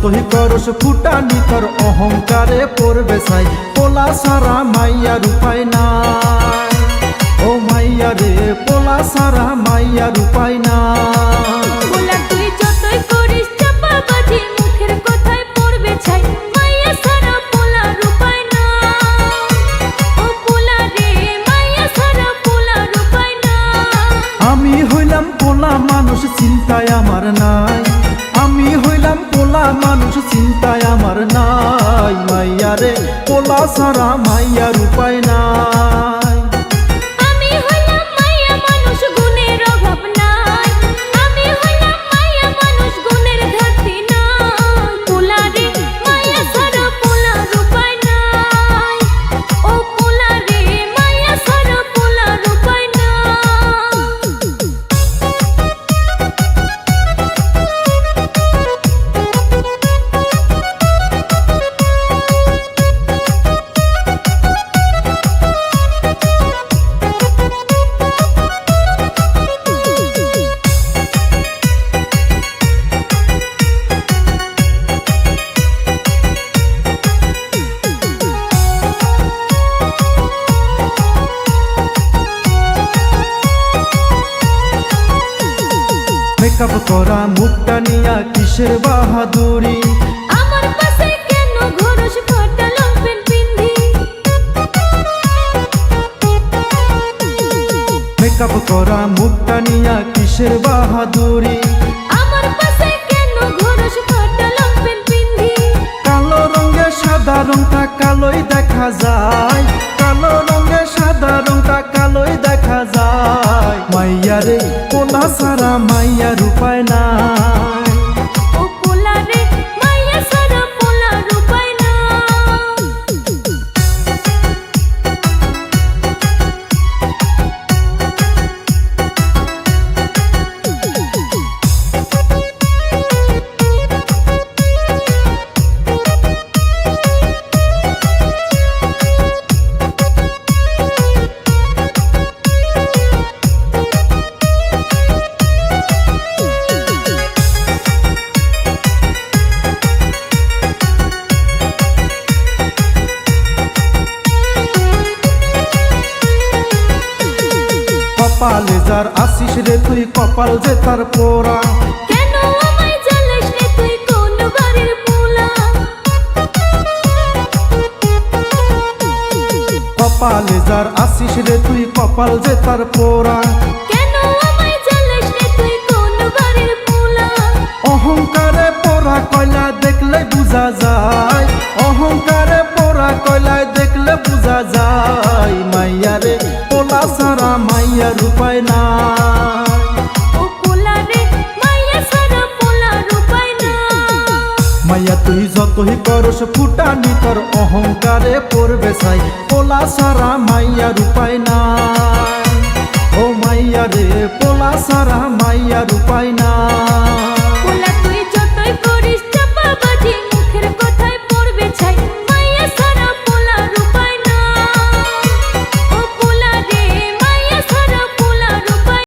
করস ফুটানি তোর অহংকারে পড়বে সাই। পোলা সারা মাইয়া রূপায় নাই। ও মাইয়া রে পোলা সারা মাইয়া রূপায় নাই। পোলা তুই যতই করিস চাপাবাজি মুখের কথায় পড়বে ছাই। মাইয়া সারা পোলা রূপায় না না আমি হইলাম পোলা মানুষ চিন্তায় আমার নাই। মানুষ চিন্তায় আমার নাই। মাইয়া রে পোলা সারা মাইয়ার উপায় নাই। মেকআপ করা মুখটা নিয়া কিসের বাহাদুরি? আমার পাশে কেন ঘরস ফাটা লম্পেন পিন্ধি? মেকআপ করা মুখটা নিয়া কিসের বাহাদুরি? আমার পাশে কেন ঘরস ফাটা লম্পেন পিন্ধি? কালো রঙে সাদা রংটা কালোই দেখা যায়। কপালে যার আসিস রে তুই কপাল যে তার পোড়া। কপালে যার আসিস রে তুই কপাল যে তার পোড়া। রূপায় না মাইয়া তুই যতই করস ফুটানি তোর অহংকারে পড়বে সাই পোলা সারা মাইয়ার উপায় না ও মাইয়া রে পোলা সারা মাইয়া রূপায়